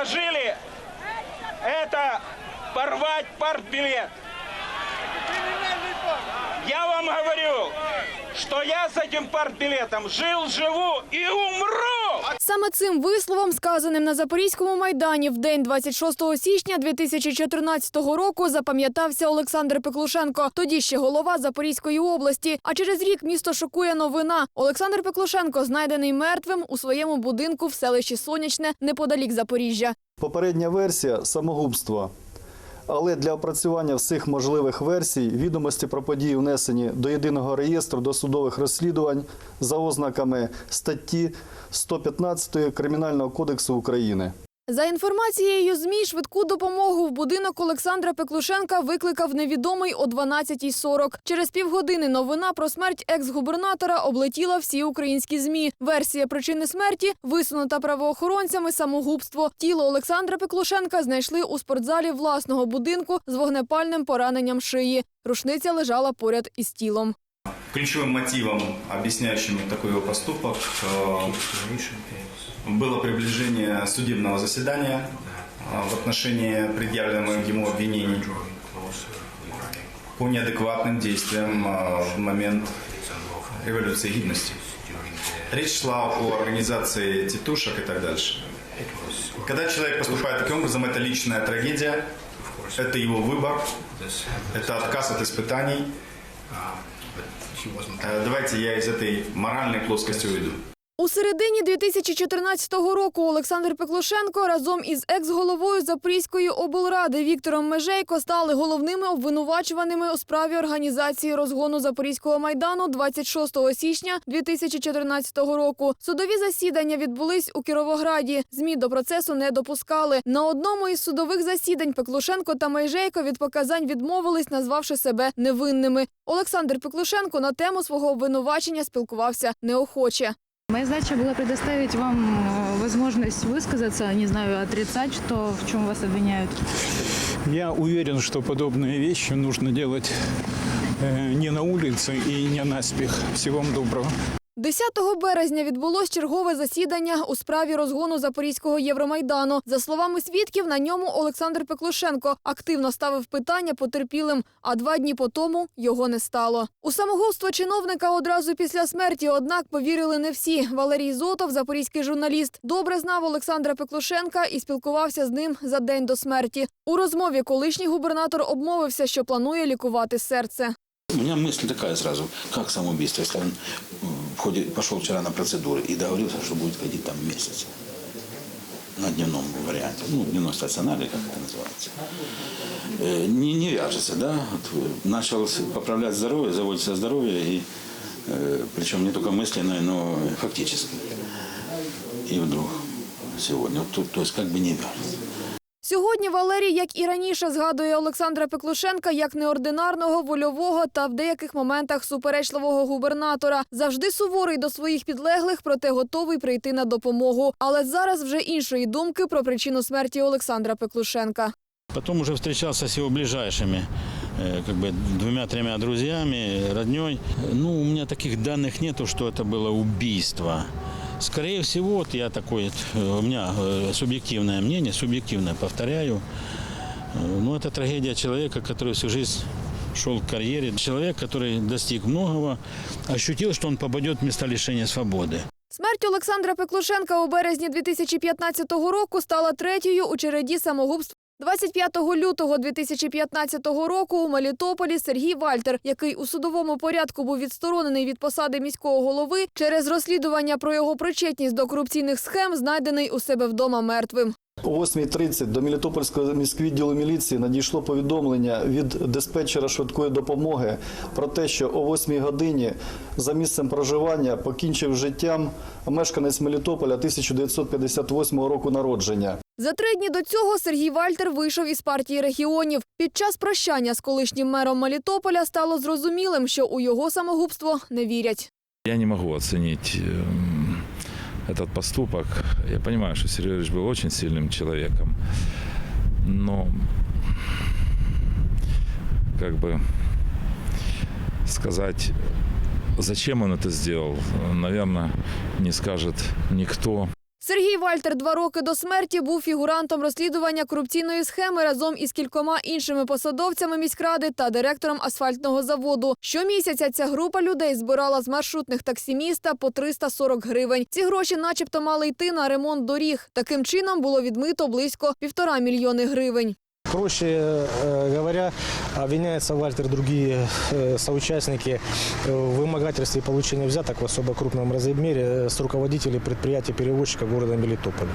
предложили это порвать партбилет. Я вам говорю, что я с этим партбилетом жил, живу и умру. Саме цим висловом, сказаним на Запорізькому майдані в день 26 січня 2014 року, запам'ятався Олександр Пеклушенко, тоді ще голова Запорізької області. А через рік місто шокує новина. Олександр Пеклушенко знайдений мертвим у своєму будинку в селищі Сонячне неподалік Запоріжжя. Попередня версія самогубство. Але для опрацювання всіх можливих версій відомості про події внесені до єдиного реєстру досудових розслідувань за ознаками статті 115 Кримінального кодексу України. За інформацією ЗМІ, швидку допомогу в будинок Олександра Пеклушенка викликав невідомий о 12.40. Через півгодини новина про смерть екс-губернатора облетіла всі українські ЗМІ. Версія причини смерті висунута правоохоронцями самогубство. Тіло Олександра Пеклушенка знайшли у спортзалі власного будинку з вогнепальним пораненням шиї. Рушниця лежала поряд із тілом. Ключевым мотивом, объясняющим такой его поступок, э, было приближение судебного заседания э, в отношении предъявленных ему обвинений по неадекватным действиям э, в момент революции гидности. Речь шла о организации тетушек и так дальше. Когда человек поступает таким образом, это личная трагедия, это его выбор, это отказ от испытаний. Э, Давайте я из этой моральной плоскости уйду. У середині 2014 року Олександр Пеклушенко разом із екс-головою Запорізької облради Віктором Межейко стали головними обвинувачуваними у справі організації розгону Запорізького майдану 26 січня 2014 року. Судові засідання відбулись у Кіровограді. Змі до процесу не допускали. На одному із судових засідань Пеклушенко та Майжейко від показань відмовились, назвавши себе невинними. Олександр Пеклушенко на тему свого обвинувачення спілкувався неохоче. Моя задача была предоставить вам э, возможность высказаться, не знаю, отрицать, что в чем вас обвиняют. Я уверен, что подобные вещи нужно делать э, не на улице и не наспех. Всего вам доброго. 10 березня відбулось чергове засідання у справі розгону Запорізького Євромайдану. За словами свідків, на ньому Олександр Пеклушенко активно ставив питання потерпілим, а два дні по тому його не стало. У самогубство чиновника одразу після смерті, однак, повірили не всі. Валерій Зотов, запорізький журналіст, добре знав Олександра Пеклушенка і спілкувався з ним за день до смерті. У розмові колишній губернатор обмовився, що планує лікувати серце. У меня мысль такая сразу, как самоубийство, если он в ходе, пошел вчера на процедуры и договорился, что будет ходить там месяц на дневном варианте, ну, дневной стационаре, как это называется. Э, Не, не вяжется, да? Вот, э, начал поправлять здоровье, заботиться о здоровье, и, э, причем не только мысленно, но и фактически. И вдруг сегодня, вот тут, то есть как бы не вяжется. Сьогодні Валерій, як і раніше, згадує Олександра Пеклушенка як неординарного, вольового та в деяких моментах суперечливого губернатора. Завжди суворий до своїх підлеглих, проте готовий прийти на допомогу. Але зараз вже іншої думки про причину смерті Олександра Пеклушенка. Потом уже встречался с его ближайшими, э, как бы двумя-тремя друзьями, родней. Ну, у меня таких данных нету, что это было убийство. Скорее всего, вот я такой, э, у меня э, субъективное мнение, субъективное, повторяю. Э, Ну, это трагедия человека, который всю жизнь шел к карьере. Человек, который достиг многого, ощутил, что он попадет в место лишения свободы. Смерть Олександра Пеклушенка у березні 2015 року стала третьою у череді самогубств. 25 лютого 2015 року у Мелітополі Сергій Вальтер, який у судовому порядку був відсторонений від посади міського голови, через розслідування про його причетність до корупційних схем, знайдений у себе вдома мертвим. О 8.30 до Мелітопольського міськвідділу міліції надійшло повідомлення від диспетчера швидкої допомоги про те, що о 8 годині за місцем проживання покінчив життям мешканець Мелітополя 1958 року народження. За три дні до цього Сергій Вальтер вийшов із партії регіонів. Під час прощання з колишнім мером Мелітополя стало зрозумілим, що у його самогубство не вірять. Я не могу оценить эм, этот поступок. Я понимаю, что Сергей Ильич был очень сильным человеком, но как бы сказать, зачем он это сделал, наверное, не скажет никто. Сергій Вальтер два роки до смерті був фігурантом розслідування корупційної схеми разом із кількома іншими посадовцями міськради та директором асфальтного заводу. Щомісяця ця група людей збирала з маршрутних таксі міста по 340 гривень. Ці гроші, начебто, мали йти на ремонт доріг. Таким чином було відмито близько півтора мільйони гривень. Проще э, говоря, обвиняется Вальтер и другие э, соучастники э, в вымогательстве и получении взяток в особо крупном размере э, с руководителей предприятий-перевозчика города Мелитополя.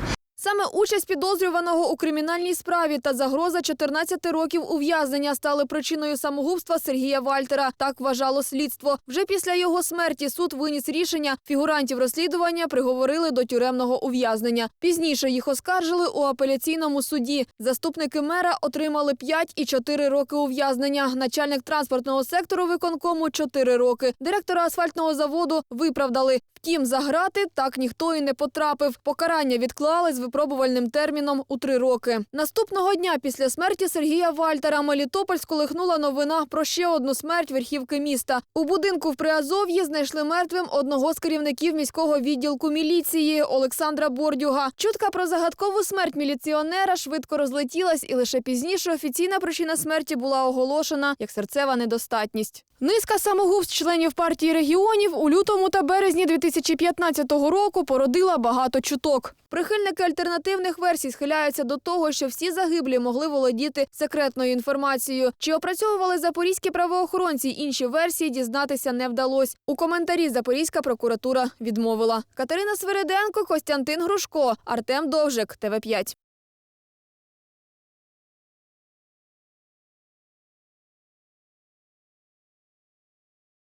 Участь підозрюваного у кримінальній справі та загроза 14 років ув'язнення стали причиною самогубства Сергія Вальтера. Так вважало слідство. Вже після його смерті суд виніс рішення. Фігурантів розслідування приговорили до тюремного ув'язнення. Пізніше їх оскаржили у апеляційному суді. Заступники мера отримали 5 і 4 роки ув'язнення. Начальник транспортного сектору виконкому 4 роки. Директора асфальтного заводу виправдали. Втім, за грати так ніхто і не потрапив. Покарання відклали з випробувальним терміном у три роки. Наступного дня після смерті Сергія Вальтера Мелітополь сколихнула новина про ще одну смерть верхівки міста. У будинку в Приазов'ї знайшли мертвим одного з керівників міського відділку міліції Олександра Бордюга. Чутка про загадкову смерть міліціонера швидко розлетілась, і лише пізніше офіційна причина смерті була оголошена як серцева недостатність. Низка самогубств членів партії регіонів у лютому та березні 2015 року породила багато чуток. Прихильники альтернативних версій схиляються до того, що всі загиблі могли володіти секретною інформацією. Чи опрацьовували запорізькі правоохоронці інші версії, дізнатися не вдалось. У коментарі Запорізька прокуратура відмовила. Катерина Свириденко, Костянтин Грушко, Артем Довжик, ТВ 5